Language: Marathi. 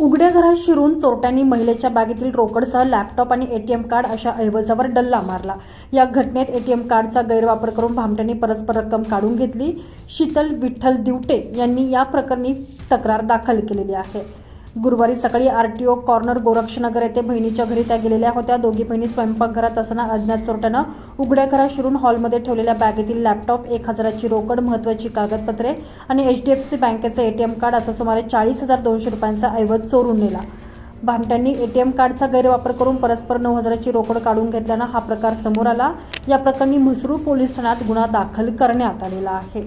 उघड्या घरात शिरून चोरट्यांनी महिलेच्या बॅगेतील रोकडसह लॅपटॉप आणि एटीएम कार्ड अशा ऐवजावर डल्ला मारला. या घटनेत एटीएम कार्डचा गैरवापर करून भामट्यांनी परस्पर रक्कम काढून घेतली. शीतल विठ्ठल दिवटे यांनी या प्रकरणी तक्रार दाखल केलेली आहे. गुरुवारी सकाळी आरटीओ कॉर्नर गोरक्षनगर येथे बहिणीच्या घरी त्या गेलेल्या होत्या. दोघी बहिणी स्वयंपाकघरात असताना अज्ञात चोरट्यानं उघड्या घरात शिरून हॉलमध्ये ठेवलेल्या बॅगेतील लॅपटॉप एक हजाराची रोकड महत्त्वाची कागदपत्रे आणि एच डी एफ सी बँकेचं एटीएम कार्ड असं सुमारे चाळीस हजार दोनशे रुपयांचा ऐवज चोरून नेला. भामट्यांनी एटीएम कार्डचा गैरवापर करून परस्पर नऊ हजाराची रोकड काढून घेतल्यानं हा प्रकार समोर आला. या प्रकरणी म्हसरूळ पोलीस ठाण्यात गुन्हा दाखल करण्यात आलेला आहे.